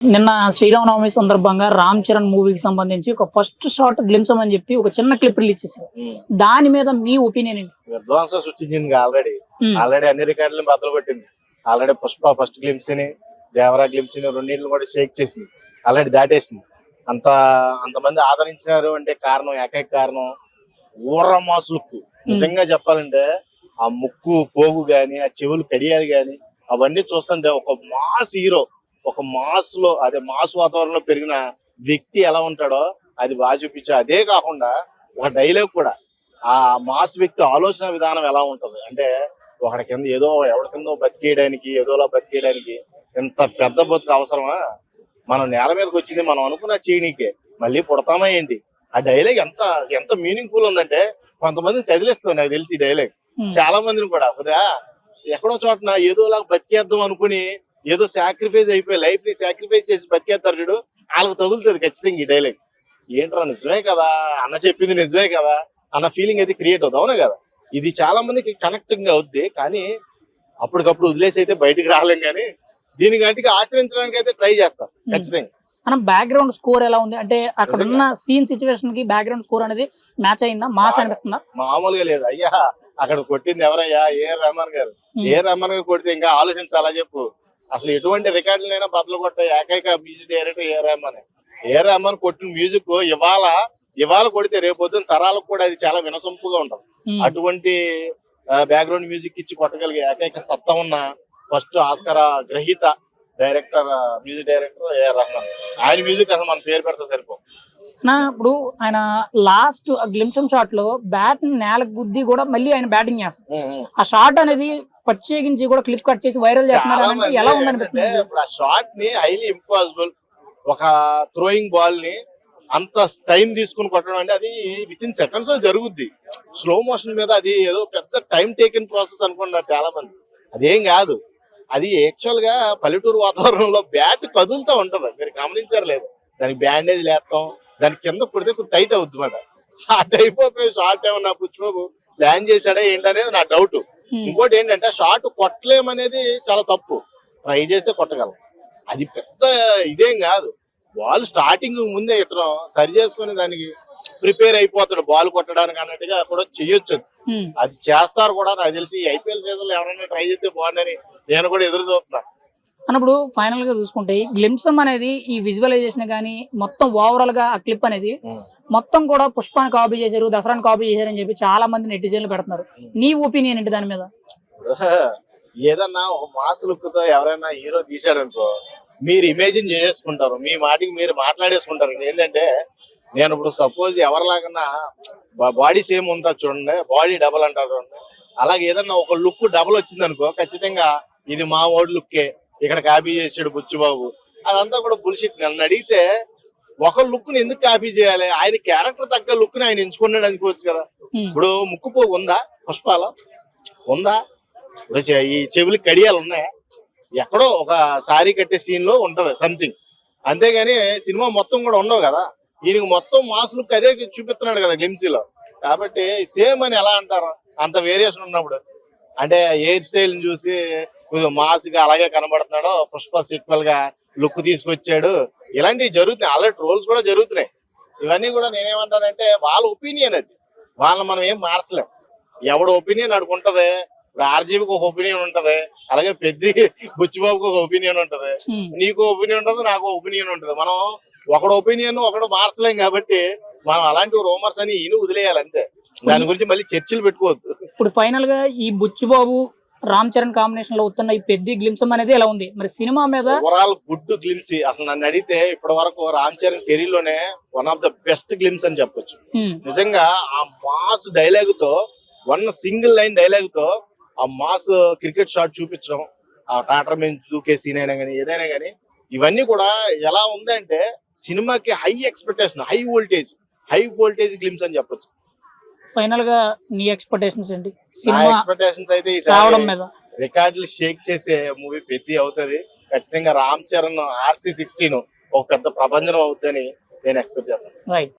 నిన్న శ్రీరామనవమి సందర్భంగా రామ్ చరణ్ మూవీకి సంబంధించి ఒక ఫస్ట్ షార్ట్ గ్లిమ్స్ అని చెప్పి ఒక చిన్న క్లిప్ రిలీజ్ చేశారు. దాని మీద మీ ఒపీనియన్ ఏంటి? విధ్వంసం సృష్టించింది ఆల్రెడీ Hmm. ఆల్రెడీ అన్ని రికార్డులను బద్దలు కొట్టింది. ఆల్రెడీ పుష్ప ఫస్ట్ గ్లిమ్స్ని దేవరా గ్లిమ్స్ని రెండింటిని కూడా షేక్ చేసింది. ఆల్రెడీ దాటేసింది. అంత అంతమంది ఆదరించినారు అంటే కారణం ఏకైక కారణం ఊర్ర మాస్ లుక్ నిజంగా చెప్పాలంటే ఆ ముక్కు పోగు గాని ఆ చెవులు కడియాలు గాని అవన్నీ చూస్తుంటే ఒక మాస్ హీరో ఒక మాస్లో అదే మాస్ వాతావరణంలో పెరిగిన వ్యక్తి ఎలా ఉంటాడో అది బాగా చూపించా. అదే కాకుండా ఒక డైలాగ్ కూడా. ఆ మాస్ వ్యక్తి ఆలోచన విధానం ఎలా ఉంటది? అంటే ఒకడి కింద ఏదో ఎవరి కింద బతికేయడానికి ఏదోలా బతికేయడానికి ఇంత పెద్ద బతుకు అవసరమా? మనం నేల మీదకి వచ్చింది మనం అనుకున్న చేయనీకే. మళ్ళీ పుడతామా ఏంటి? ఆ డైలాగ్ ఎంత ఎంత మీనింగ్ఫుల్ ఉందంటే కొంతమంది కదిలిస్తుంది నాకు తెలిసి ఈ డైలాగ్. చాలా మందిని కూడా. ఎక్కడో చోటన ఏదోలా బతికేద్దాం అనుకుని ఏదో సాక్రిఫైస్ అయిపోయి లైఫ్ని సాక్రిఫైస్ చేసి బతికేస్తారు చూడు. వాళ్ళకి తగులుతుంది ఖచ్చితంగా ఈ డైలాగ్ ఏంట్రా నిజమే కదా? అన్న చెప్పింది నిజమే కదా? అన్న ఫీలింగ్ అయితే క్రియేట్ అవుతుంది అవునా కదా? ఇది చాలా మందికి కనెక్టింగ్ అవుద్ది కానీ అప్పటికప్పుడు వదిలేసి అయితే బయటికి రాలేం కానీ దీని గంటికి ఆచరించడానికి అయితే ట్రై చేస్తాం ఖచ్చితంగా. మనం బ్యాక్గ్రౌండ్ స్కోర్ ఎలా ఉంది? అంటే అక్కడ ఉన్న సీన్ సిచ్యువేషన్కి బ్యాక్గ్రౌండ్ స్కోర్ అనేది మ్యాచ్ అయిందా? మాస్ అనిపిస్తుందా? మామూలుగా లేదు. అయ్యా అక్కడ కొట్టింది ఎవరయ్యా? ఏ రహమాన్ గారు. ఏ రహమాన్ గారు కొడితే ఇంకా ఆలోచించాలా చెప్పు? అసలు ఎటువంటి రికార్డులైనా బద్దలు కొట్టే ఏకైక music director A Rahman A Rahman కొట్టిన మ్యూజిక్ ఇవాళ ఇవాళ కొడితే రేపు పొద్దున్న తరాలకు కూడా అది చాలా వినసొంపుగా ఉంటది. Hmm. అటువంటి బ్యాక్గ్రౌండ్ మ్యూజిక్ ఇచ్చి కొట్టగలిగే ఏకైక సత్తా ఉన్న ఫస్ట్ ఆస్కర్ గ్రహీత director music director A Rahman ఆయన మ్యూజిక్ అసలు మన పేరు పెడితే సరిపో నా ఇప్పుడు ఆయన లాస్ట్ గ్లిమ్సమ్ షాట్లో బ్యాట్ నేల గుద్ది కూడా మళ్ళీ ఆయన బ్యాటింగ్ చేస్తారు ఆ షాట్ అనేది ప్రత్యేకించి కూడా క్లిప్ కట్ చేసి వైరల్ చేస్తున్నారు అంటే ఎలా ఇప్పుడు ఆ షాట్ని హైలీ ఇంపాసిబుల్ ఒక థ్రోయింగ్ బాల్ని అంత టైం తీసుకుని కొట్టడం అంటే అది విత్ ఇన్ సెకండ్స్లో జరుగుద్ది. స్లో మోషన్ మీద అది ఏదో పెద్ద టైం టేకిన్ ప్రాసెస్ అనుకున్నారు చాలా మంది అదేం కాదు. అది యాక్చువల్గా పల్లెటూరు వాతావరణంలో బ్యాట్ కదులుతూ ఉంటది. మీరు గమనించారు లేదు. దానికి బ్యాండేజ్ లేస్తాం. దాని కింద కొడితే టైట్ అవుద్ది మాట. ఆ టైప్ ఆఫ్ షార్ట్ ఏమన్నా పుచ్చిబాబు ప్లాన్ చేశాడా ఏంటనేది నా డౌట్. ఇంకోటి ఏంటంటే షార్ట్ కొట్టలేమనేది చాలా తప్పు. ట్రై చేస్తే కొట్టగలం. అది పెద్ద ఇదేం కాదు. బాల్ స్టార్టింగ్ ముందే ఇతను సరి చేసుకుని దానికి ప్రిపేర్ అయిపోతాడు. బాల్ కొట్టడానికి అన్నట్టుగా కూడా చెయ్యొచ్చు అది. Hmm. చేస్తారు కూడా. నాకు తెలిసి ఐపీఎల్ సీజన్లో ఎవరైనా ట్రై చేస్తే బాగుండని నేను కూడా ఎదురు చూస్తున్నా. అన్నప్పుడు ఫైనల్గా చూసుకుంటే గ్లిమ్సమ్ అనేది ఈ విజువలైజేషన్ కానీ మొత్తం ఓవరాల్గా ఆ క్లిప్ అనేది మొత్తం కూడా పుష్పాన్ని కాపీ చేశారు దసరాని కాపీ చేశారు అని చెప్పి చాలా మంది నెటిజన్లు పెడుతున్నారు. నీ ఒపీనియన్ ఏంటి దాని మీద? ఏదన్నా ఒక మాస్ లుక్తో ఎవరైనా హీరో తీశాడు అనుకో మీరు ఇమేజిన్ చేసేసుకుంటారు మీ మాటికి మీరు మాట్లాడేసుకుంటారు. ఏంటంటే నేను ఇప్పుడు సపోజ్ ఎవరిలాగన్నా బాడీ సేమ్ ఉంటుంది చూడండి బాడీ డబల్ అంటారు చూడండి. అలాగే ఏదన్నా ఒక లుక్ డబల్ వచ్చింది అనుకో ఖచ్చితంగా ఇది మా ఓడి లుక్కే ఇక్కడ కాపీ చేసాడు బుచ్చిబాబు. అదంతా కూడా బుల్షిట్ నన్ను అడిగితే ఒక లుక్ని ఎందుకు కాపీ చేయాలి? ఆయన క్యారెక్టర్ తగ్గ లుక్ని ఆయన ఎంచుకున్నాడు అనుకోవచ్చు కదా. Hmm. ఇప్పుడు ముక్కుపోగు ఉందా? పుష్పాల? ఉందా? ఇప్పుడు ఈ చెవులకి కడియాలు ఉన్నాయా? ఎక్కడో ఒక సారీ కట్టే సీన్లో ఉంటది సంథింగ్ అంతేగాని సినిమా మొత్తం కూడా ఉండవు కదా. ఈయనకి మొత్తం మాస్ లుక్ అదే చూపిస్తున్నాడు కదా గ్లిమ్సీలో కాబట్టి సేమ్ అని ఎలా అంటారు? అంత వేరియేషన్ ఉన్నప్పుడు. అంటే హెయిర్ స్టైల్ చూసి మాస్గా అలాగే కనబడుతున్నాడు. పుష్ప సీక్వెల్గా లుక్ తీసుకొచ్చాడు. ఇలాంటివి జరుగుతున్నాయి. ఆల్రెడీ ట్రోల్స్ కూడా జరుగుతున్నాయి. ఇవన్నీ కూడా నేనేమంటానంటే వాళ్ళ ఒపీనియన్ అది. వాళ్ళని మనం ఏం మార్చలేం. ఎవడు ఒపీనియన్ అడుగుంటది ఇప్పుడు ఆర్జీబీకి ఒక ఒపీనియన్ ఉంటది. అలాగే పెద్ద బుచ్చిబాబుకి ఒక ఒపీనియన్ ఉంటది. నీకు ఒపీనియన్ ఉంటది నాకు ఒపీనియన్ ఉంటది. మనం ఒకడు ఒపీనియన్ ఒకడు మార్చలేం కాబట్టి మనం అలాంటి రూమర్స్ అని ఈయన వదిలేయాలి అంతే. దాని గురించి మళ్ళీ చర్చలు పెట్టుకోవద్దు. ఇప్పుడు ఫైనల్గా ఈ బుచ్చిబాబు రామ్ చరణ్ కాంబినేషన్లో వస్తున్న ఈ పెద్ద గ్లిమ్సమ్ అనేది ఎలా ఉంది? మరి సినిమా మీద ఓవరాల్ గుడ్ గ్లిమ్స్ అసలు నన్ను అడిగితే ఇప్పటి వరకు Ram Charan కెరీర్లోనే one of the best glimpse అని చెప్పొచ్చు. నిజంగా ఆ మాస్ డైలాగ్తో వన్ సింగిల్ లైన్ డైలాగ్తో ఆ మాస్ క్రికెట్ షాట్ చూపించడం ఆ టాటర్ మీద దూకే సీన్ అయినా కానీ ఏదైనా కానీ ఇవన్నీ కూడా ఎలా ఉందంటే సినిమాకి high expectation high voltage high voltage glimpse అని చెప్పొచ్చు. ఫైనల్గా నీ ఎక్స్పెక్టేషన్స్ ఏంటి? సినిమా ఎక్స్పెక్టేషన్స్ అయితే రావడం ఈసారి మీద. రికార్డులు షేక్ చేసే మూవీ పెద్ద అవుతది. ఖచ్చితంగా రామ్ చరణ్ ఆర్సీ సిక్స్టీన్ ఒక పెద్ద ప్రపంచం అవుతుందని నేను ఎక్స్పెక్ట్ చేస్తాను. రైట్.